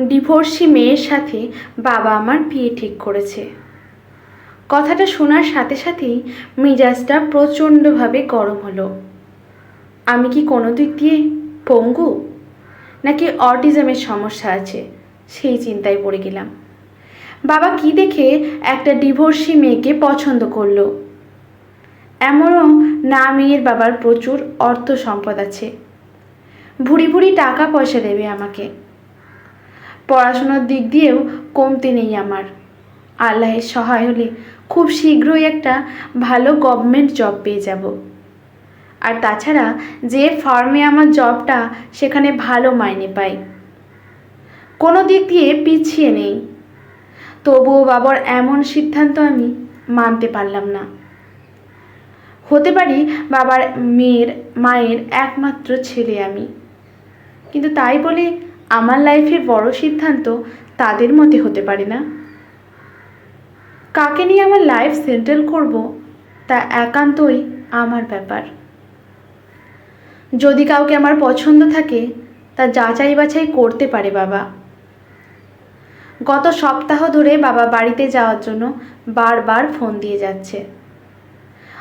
Divorcee মেয়ের সাথে বাবা আমার বিয়ে ঠিক করেছে। কথাটা শোনার সাথে সাথেই মেজাজটা প্রচণ্ডভাবে গরম হলো। আমি কি কোনো দিক দিয়ে পঙ্গু? নাকি অটিজমের সমস্যা আছে? সেই চিন্তায় পড়ে গেলাম। বাবা কি দেখে একটা ডিভোর্সি মেয়েকে পছন্দ করল? এমনও না মেয়ের বাবার প্রচুর অর্থ সম্পদ আছে। ভুড়ি ভুড়ি টাকা পয়সা দেবে আমাকে। পড়াশোনার দিক দিয়েও কমতি নেই আমার। আল্লাহের সহায় হলে খুব শীঘ্রই একটা ভালো গভর্নমেন্ট জব পেয়ে যাব। আর তাছাড়া যে ফার্মে আমার জবটা সেখানে ভালো মাইনে পাই কোনো দিক দিয়ে পিছিয়ে নেই। তবুও বাবার এমন সিদ্ধান্ত আমি মানতে পারলাম না। হতে পারি বাবার মেয়ের, মায়ের একমাত্র ছেলে আমি। কিন্তু তাই বলে আমার লাইফের বড় সিদ্ধান্ত তাদের মতে হতে পারে না। কাকে নিয়ে আমার লাইফ সেটেল করব তা একান্তই আমার ব্যাপার। যদি কাউকে আমার পছন্দ থাকে, তা যাচাই বাছাই করতে পারে বাবা। গত সপ্তাহ ধরে বাবা বাড়িতে যাওয়ার জন্য বারবার ফোন দিয়ে যাচ্ছে।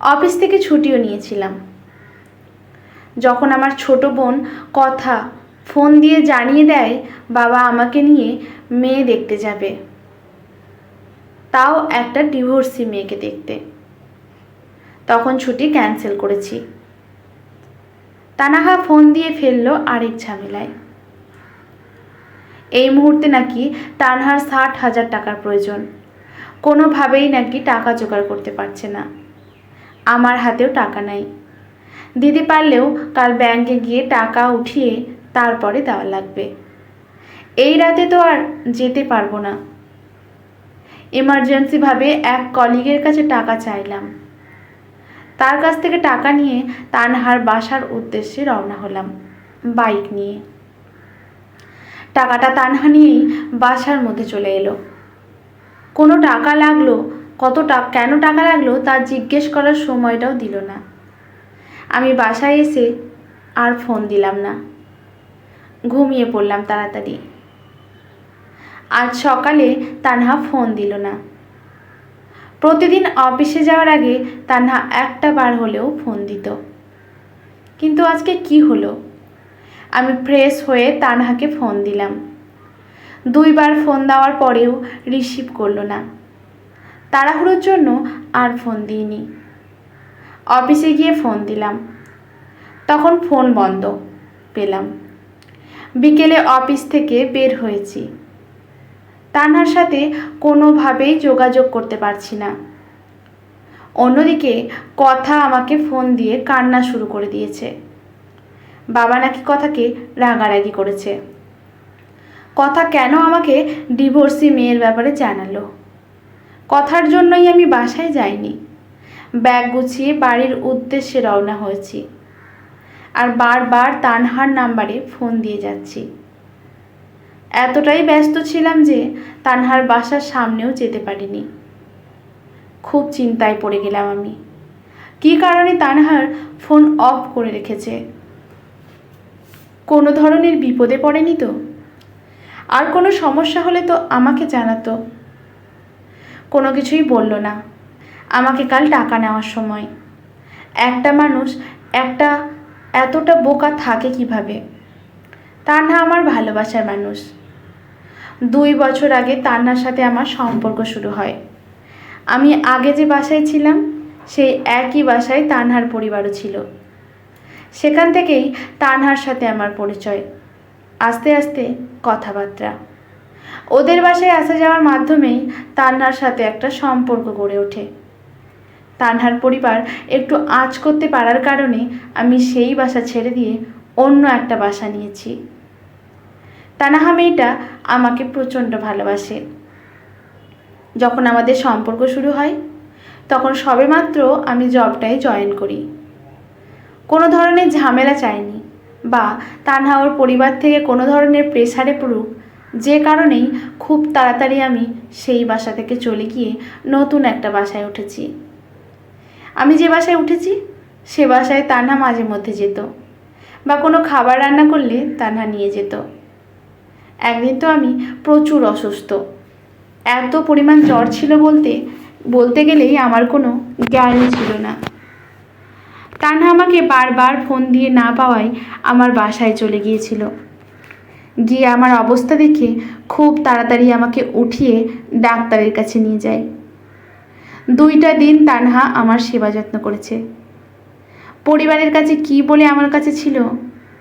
অফিস থেকে ছুটিও নিয়েছিলাম। যখন আমার ছোট বোন কথা ফোন দিয়ে জানিয়ে দেয়, বাবা আমাকে নিয়ে মেয়ে দেখতে যাবে। তাও একটা ডিভোর্সি মেয়েকে দেখতে। তখন ছুটি ক্যান্সেল করেছি। তানাহা ফোন দিয়ে ফেলল আরেক ঝামেলায়। এই মুহূর্তে নাকি তানহার ষাট হাজার টাকার প্রয়োজন। কোনোভাবেই নাকি টাকা জোগাড় করতে পারছে না। আমার হাতেও টাকা নাই। দিতে পারলেও কাল ব্যাংকে গিয়ে টাকা উঠিয়ে তারপরে দেওয়া লাগবে। এই রাতে তো আর যেতে পারব না। এমার্জেন্সিভাবে এক কলিগের কাছে টাকা চাইলাম। তার কাছ থেকে টাকা নিয়ে তানহার বাসার উদ্দেশ্যে রওনা হলাম, বাইক নিয়ে। টাকাটা তানহা নিয়েই বাসার মধ্যে চলে এলো। কোনো টাকা লাগল, কত টাকা কেন টাকা লাগল তা জিজ্ঞেস করার সময়টাও দিল না। আমি বাসায় এসে আর ফোন দিলাম না। ঘুমিয়ে পড়লাম তাড়াতাড়ি। আজ সকালে তানহা ফোন দিল না। প্রতিদিন অফিসে যাওয়ার আগে তানহা একটা বার হলেও ফোন দিত। কিন্তু আজকে কি হলো? আমি ফ্রেশ হয়ে তানহাকে ফোন দিলাম। দুইবার ফোন দেওয়ার পরেও রিসিভ করল না। তাড়াহুড়োর জন্য আর ফোন দিইনি। অফিসে গিয়ে ফোন দিলাম। তখন ফোন বন্ধ পেলাম। বিকেলে অফিস থেকে বের হয়েছি। তানহার সাথে কোনোভাবেই যোগাযোগ করতে পারছি না। অন্যদিকে কথা আমাকে ফোন দিয়ে কান্না শুরু করে দিয়েছে। বাবা নাকি কথাকে রাগারাগি করেছে। কথা কেন আমাকে ডিভোর্সি মেয়ের ব্যাপারে জানালো? কথার জন্যই আমি বাসায় যাইনি। ব্যাগ গুছিয়ে বাড়ির উদ্দেশ্যে রওনা হয়েছি। আর বারবার তানহার নাম্বারে ফোন দিয়ে যাচ্ছি। এতটাই ব্যস্ত ছিলাম যে তানহার বাসার সামনেও যেতে পারিনি। খুব চিন্তায় পড়ে গেলাম আমি। কী কারণে তানহার ফোন অফ করে রেখেছে? কোনো ধরনের বিপদে পড়েনি তো? আর কোনো সমস্যা হলে তো আমাকে জানাতো। কোনো কিছুই বলল না। আমাকে কাল টাকা নেওয়ার সময়। একটা মানুষ একটা এতটা বোকা থাকে কীভাবে? তান্না আমার ভালোবাসার মানুষ। দুই বছর আগে তান্নার সাথে আমার সম্পর্ক শুরু হয়। আমি আগে যে বাসায় ছিলাম, সেই একই বাসায় তানহার পরিবারও ছিল। সেখান থেকেই তানহার সাথে আমার পরিচয়। আস্তে আস্তে কথাবার্তা। ওদের বাসায় আসা যাওয়ার মাধ্যমেই তান্নার সাথে একটা সম্পর্ক গড়ে ওঠে। তানহার পরিবার একটু আঁচ করতে পারার কারণে আমি সেই বাসা ছেড়ে দিয়ে অন্য একটা বাসা নিয়েছি। তানাহা মেয়েটা আমাকে প্রচণ্ড ভালোবাসে। যখন আমাদের সম্পর্ক শুরু হয়, তখন সবেমাত্র আমি জবটায় জয়েন করি। কোনো ধরনের ঝামেলা চাইনি বা তানহা ওর পরিবার থেকে কোনো ধরনের প্রেসারে পড়ুক, যে কারণেই খুব তাড়াতাড়ি আমি সেই বাসা থেকে চলে গিয়ে নতুন একটা বাসায় উঠেছি। আমি যে বাসায় উঠেছি, সে বাসায় তানহা মাঝে মধ্যে যেত বা কোনো খাবার রান্না করলে তানহা নিয়ে যেত। একদিন তো আমি প্রচুর অসুস্থ। এত পরিমাণ জ্বর ছিল বলতে বলতে গেলেই আমার কোনো জ্ঞানই ছিল না। তানহা আমাকে বারবার ফোন দিয়ে না পাওয়ায় আমার বাসায় চলে গিয়েছিল। গিয়ে আমার অবস্থা দেখে খুব তাড়াতাড়ি আমাকে উঠিয়ে ডাক্তারের কাছে নিয়ে যায়। দুইটা দিন তানহা আমার সেবা যত্ন করেছে। পরিবারের কাছে কি বলে আমার কাছে ছিল,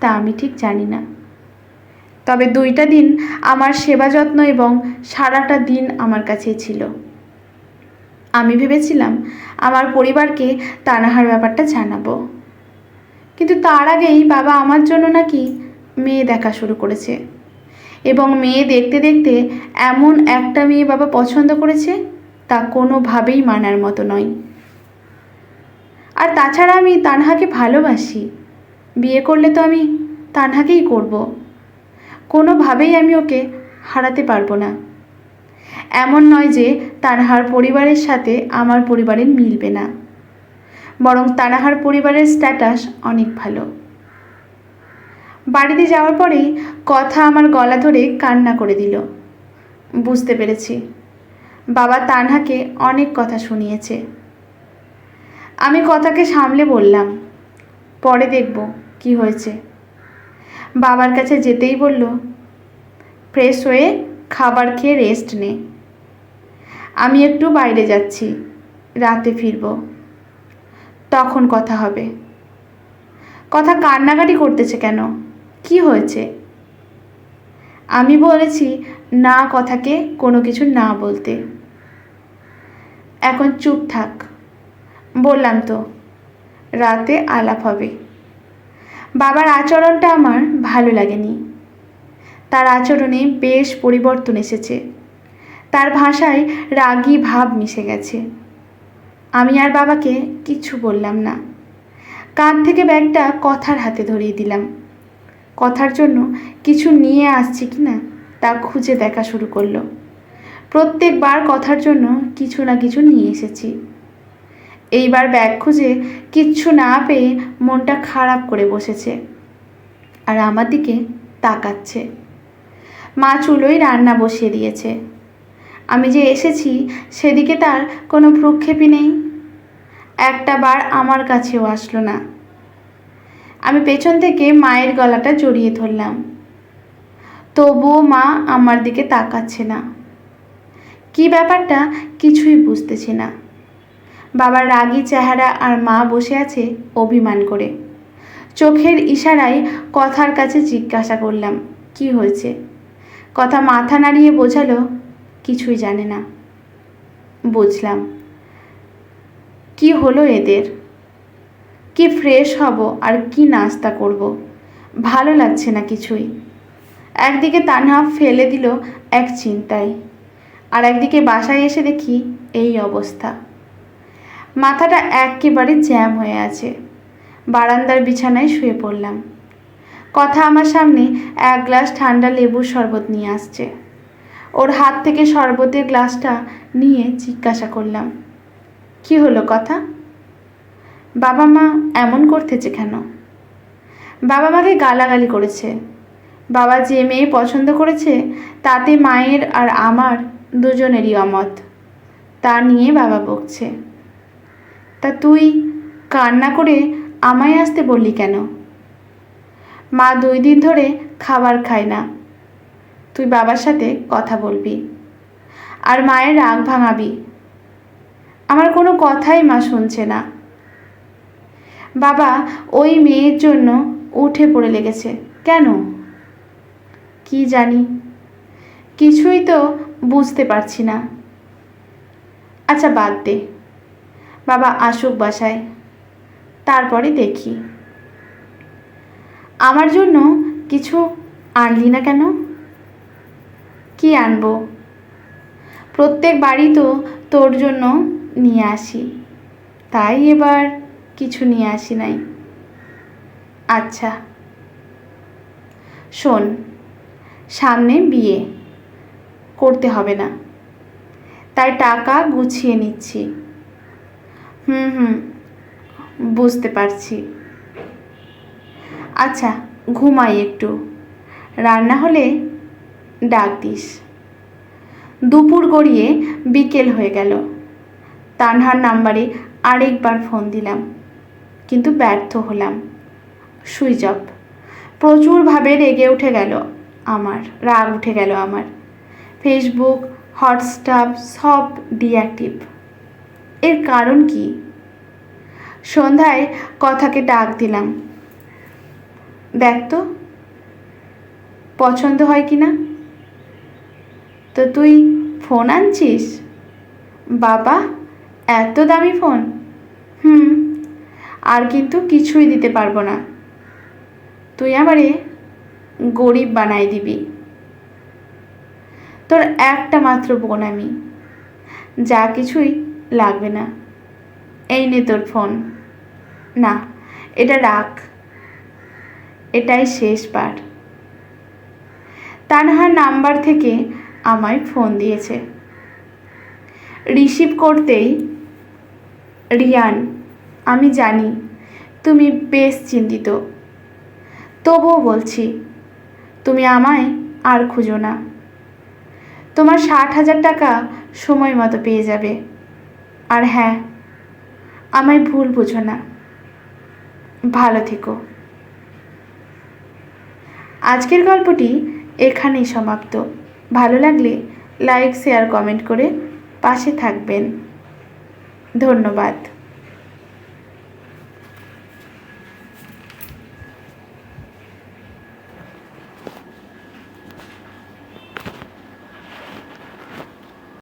তা আমি ঠিক জানি না। তবে দুইটা দিন আমার সেবা যত্ন এবং সারাটা দিন আমার কাছেই ছিল। আমি ভেবেছিলাম আমার পরিবারকে তানাহার ব্যাপারটা জানাব। কিন্তু তার আগেই বাবা আমার জন্য নাকি মেয়ে দেখা শুরু করেছে। এবং মেয়ে দেখতে দেখতে এমন একটা মেয়ে বাবা পছন্দ করেছে তা কোনোভাবেই মানার মতো নয়। আর তাছাড়া আমি তানহাকে ভালোবাসি। বিয়ে করলে তো আমি তানহাকেই করব। কোনোভাবেই আমি ওকে হারাতে পারব না। এমন নয় যে তানহার পরিবারের সাথে আমার পরিবারের মিলবে না। বরং তানাহার পরিবারের স্ট্যাটাস অনেক ভালো। বাড়িতে যাওয়ার পরেই কথা আমার গলা ধরে কান্না করে দিল। বুঝতে পেরেছি। বাবা তানহাকে অনেক কথা শুনিয়েছে। আমি কথাকে সামলে বললাম, পরে দেখব কি হয়েছে। বাবার কাছে যেতেই বলল, ফ্রেশ হয়ে খাবার খেয়ে রেস্ট নে। আমি একটু বাইরে যাচ্ছি, রাতে ফিরব। তখন কথা হবে। কথা কান্নাকাটি করতেছে কেন? কি হয়েছে? আমি বলেছি না কথাকে কোনো কিছু না বলতে। এখন চুপ থাক। বললাম তো, রাতে আলাপ হবে। বাবার আচরণটা আমার ভালো লাগেনি। তার আচরণে বেশ পরিবর্তন এসেছে। তার ভাষায় রাগী ভাব মিশে গেছে। আমি আর বাবাকে কিছু বললাম না। কান থেকে ব্যাগটা কথার হাতে ধরিয়ে দিলাম। কথার জন্য কিছু নিয়ে আসছি কি না তা খুঁজে দেখা শুরু করল। প্রত্যেকবার কথার জন্য কিছু না কিছু নিয়ে এসেছি। এইবার ব্যাগ খুঁজে কিচ্ছু না পেয়ে মনটা খারাপ করে বসেছে আর আমার দিকে তাকাচ্ছে। মা চুলোই রান্না বসিয়ে দিয়েছে। আমি যে এসেছি সেদিকে তার কোনো ভ্রুক্ষেপই নেই। একটা বার আমার কাছেও আসলো না। আমি পেছন থেকে মায়ের গলাটা জড়িয়ে ধরলাম। তবুও মা আমার দিকে তাকাচ্ছে না। কি ব্যাপারটা? কিছুই বুঝতেছি না। বাবার রাগী চেহারা আর মা বসে আছে অভিমান করে। চোখের ইশারায় কথার কাছে জিজ্ঞাসা করলাম, কি হয়েছে? কথা মাথা নাড়িয়ে বোঝালো, কিছুই জানে না। বুঝলাম, কি হলো এদের? কি ফ্রেশ হব আর কি নাস্তা করব? ভালো লাগছে না কিছুই। একদিকে তানহা ফেলে দিল এক চিন্তায়। আর একদিকে বাসায় এসে দেখি এই অবস্থা। মাথাটা একেবারে জ্যাম হয়ে আছে। বারান্দার বিছানায় শুয়ে পড়লাম। কথা আমার সামনে এক গ্লাস ঠান্ডা লেবুর শরবত নিয়ে আসছে। ওর হাত থেকে শরবতের গ্লাসটা নিয়ে জিজ্ঞাসা করলাম, কি হলো কথা? বাবা মা এমন করতেছে কেন? বাবা মাকে গালাগালি করেছে। বাবা যে মেয়ে পছন্দ করেছে, তাতে মায়ের আর আমার দুজনেরই অমত। তা নিয়ে বাবা বকছে। তা তুই কান্না করে আমায় আসতে বললি কেন? মা দুই দিন ধরে খাবার খায় না। তুই বাবার সাথে কথা বলবি। আর মায়ের রাগ ভাঙাবি। আমার কোনো কথাই মা শুনছে না। বাবা ওই মেয়ের জন্য উঠে পড়ে লেগেছে। কেন? কি জানি। কিছুই তো বুঝতে পারছি না। আচ্ছা বাদ দে। বাবা আসুক বাসায়। তারপরে দেখি। আমার জন্য কিছু আনলি না কেন? কি আনব? প্রত্যেক বাড়ি তো তোর জন্য নিয়ে আসি। তাই এবার কিছু নিয়ে আসি নাই। আচ্ছা শোন, সামনে বিয়ে। করতে হবে না। তাই টাকা গুছিয়ে নিচ্ছি। হুম হুম, বুঝতে পারছি। আচ্ছা ঘুমাই একটু। রান্না হলে ডাক দিস। দুপুর গড়িয়ে বিকেল হয়ে গেল। তানহার নাম্বারে আরেকবার ফোন দিলাম, কিন্তু ব্যর্থ হলাম। Switch off. প্রচুরভাবে রেগে উঠে গেল আমার, রাগ উঠে গেল আমার। ফেসবুক হোয়াটসঅ্যাপ সব ডিঅ্যাক্টিভ এর কারণ কি? সন্ধ্যায় কথাকে ডাক দিলাম। দেখ তো, পছন্দ হয় কি না তো তুই ফোন আনছিস? বাবা, এত দামি ফোন হুম, আর কিন্তু কিছুই দিতে পারব না। তুই আমারে গরিব বানাই দিবি। তোর একটা মাত্র বোন আমি। যা কিছুই লাগবে না। এই নে তোর ফোন। না, এটা রাখ। এটাই শেষবার তানহার নাম্বার থেকে আমায় ফোন দিয়েছে। রিসিভ করতেই, রিয়ান, আমি জানি তুমি বেশ চিন্তিত। তবুও বলছি, তুমি আমায় আর খুঁজো না। তোমার ষাট হাজার টাকা সময় মতো পেয়ে যাবে। আর হ্যাঁ আমায় ভুল বুঝো না। ভালো থেকো। আজকের গল্পটি এখানেই সমাপ্ত। ভালো লাগলে লাইক, শেয়ার, কমেন্ট করে পাশে থাকবেন। ধন্যবাদ।